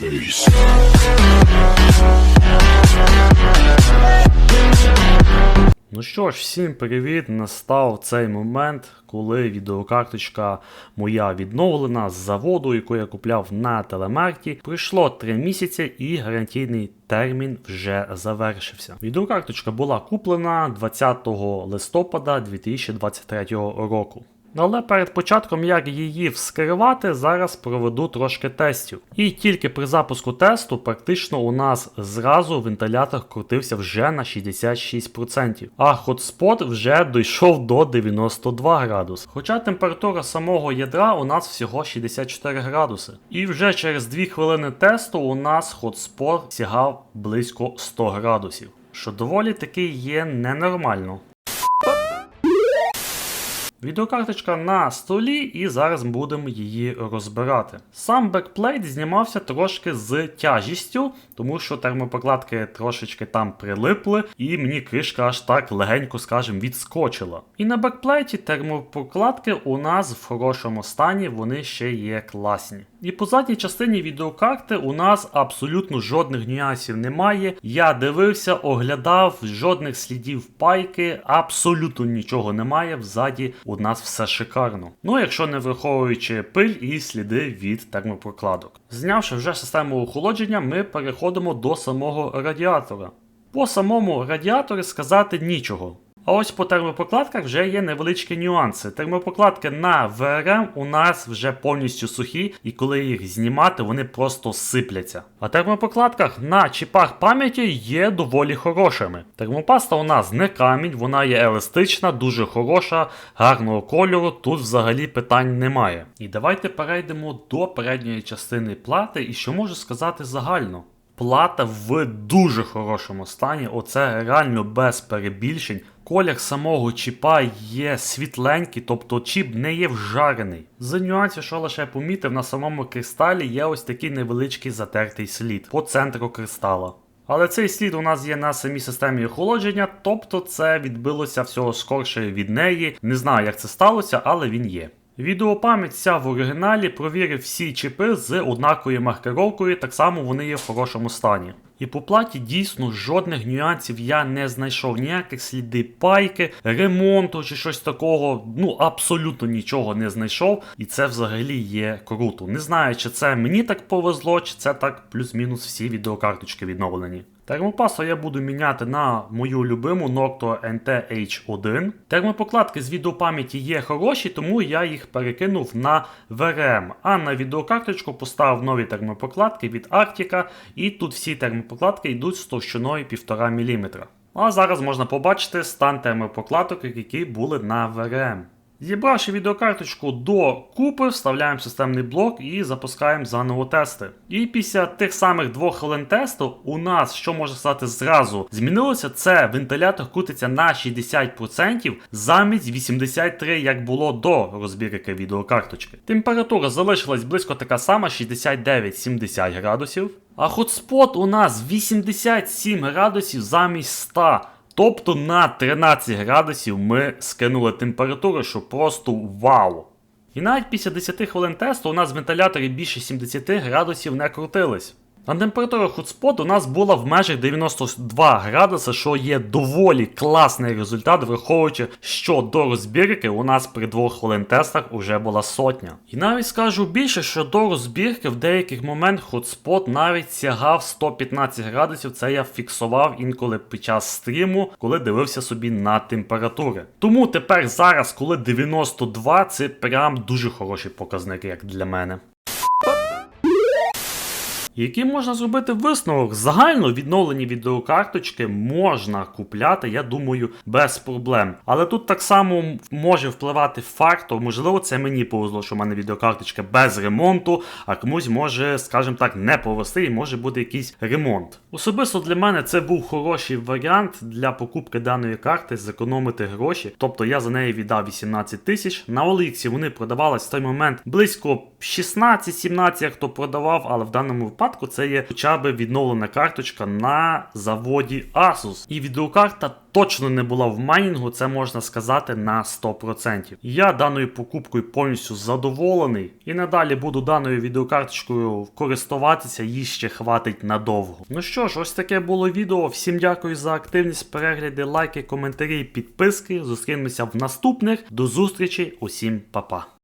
Peace. Ну що ж, всім привіт! Настав цей момент, коли відеокарточка моя відновлена з заводу, яку я купляв на телемарті. Пройшло 3 місяці і гарантійний термін вже завершився. Відеокарточка була куплена 20 листопада 2023 року. Але перед початком, як її вскривати, зараз проведу трошки тестів. І тільки при запуску тесту практично у нас зразу вентилятор крутився вже на 66%, а хотспот вже дійшов до 92 градуси. Хоча температура самого ядра у нас всього 64 градуси. І вже через 2 хвилини тесту у нас хотспот сягав близько 100 градусів, що доволі таки є ненормально. Відеокарточка на столі, і зараз будемо її розбирати. Сам бекплейт знімався трошки з тяжістю, тому що термопокладки трошечки там прилипли, і мені кришка аж так легенько, скажімо, відскочила. І на бекплейті термопокладки у нас в хорошому стані, вони ще є класні. І по задній частині відеокарти у нас абсолютно жодних нюансів немає. Я дивився, оглядав, жодних слідів пайки, абсолютно нічого немає. Взаді у нас все шикарно. Ну, якщо не враховуючи пиль і сліди від термопрокладок. Знявши вже систему охолодження, ми переходимо до самого радіатора. По самому радіаторі сказати нічого. А ось по термопокладках вже є невеличкі нюанси. Термопокладки на ВРМ у нас вже повністю сухі, і коли їх знімати, вони просто сипляться. А термопокладках на чіпах пам'яті є доволі хорошими. Термопаста у нас не камінь, вона є еластична, дуже хороша, гарного кольору, тут взагалі питань немає. І давайте перейдемо до передньої частини плати, і що можу сказати загально. Плата в дуже хорошому стані, оце реально без перебільшень. Колір самого чіпа є світленький, тобто чіп не є вжарений. З нюансів, що лише помітив, на самому кристалі є ось такий невеличкий затертий слід по центру кристала. Але цей слід у нас є на самій системі охолодження, тобто це відбилося всього скорше від неї. Не знаю, як це сталося, але він є. Відеопам'ять вся в оригіналі провірив всі чіпи з однаковою маркировкою, так само вони є в хорошому стані. І по платі дійсно жодних нюансів я не знайшов, ніяких сліди пайки, ремонту чи щось такого. Ну абсолютно нічого не знайшов, і це взагалі є круто. Не знаю, чи це мені так повезло, чи це так плюс-мінус всі відеокарточки відновлені. Термопасу я буду міняти на мою любиму Noctua NT-H1. Термопокладки з відеопам'яті є хороші, тому я їх перекинув на VRM. А на відеокарточку поставив нові термопокладки від Arctica, і тут всі термопокладки йдуть з товщиною 1,5 мм. А зараз можна побачити стан термопокладок, які були на VRM. Зібравши відеокарточку до купи, вставляємо системний блок і запускаємо заново тести. І після тих самих двох хвилин тесту у нас, що можна сказати, зразу змінилося, це вентилятор крутиться на 60% замість 83%, як було до розбірки відеокарточки. Температура залишилась близько така сама, 69-70 градусів. А хотспот у нас 87 градусів замість 100. Тобто на 13 градусів ми скинули температуру, що просто вау. І навіть після 10 хвилин тесту у нас в вентиляторі більше 70 градусів не крутились. А температура хотспот у нас була в межах 92 градуси, що є доволі класний результат, враховуючи, що до розбірки у нас при 2 хвилин тестах вже була сотня. І навіть скажу більше, що до розбірки в деяких момент хотспот навіть сягав 115 градусів. Це я фіксував інколи під час стріму, коли дивився собі на температури. Тому тепер зараз, коли 92, це прям дуже хороший показник, як для мене. Який можна зробити висновок? Загально відновлені відеокарточки можна купляти, я думаю, без проблем. Але тут так само може впливати фактор, можливо, це мені повезло, що в мене відеокарточка без ремонту, а комусь може, скажімо так, не повести і може бути якийсь ремонт. Особисто для мене це був хороший варіант для покупки даної карти, зекономити гроші. Тобто я за неї віддав 18 тисяч. На Оліксі вони продавались в той момент близько 16-17, як хто продавав, але в даному випадку це є хоча б відновлена карточка на заводі Asus. І відеокарта точно не була в майнінгу, це можна сказати на 100%. Я даною покупкою повністю задоволений і надалі буду даною відеокарточкою користуватися, їй ще хватить надовго. Ну що ж, ось таке було відео. Всім дякую за активність, перегляди, лайки, коментарі, підписки. Зустрінемося в наступних. До зустрічі, усім па-па.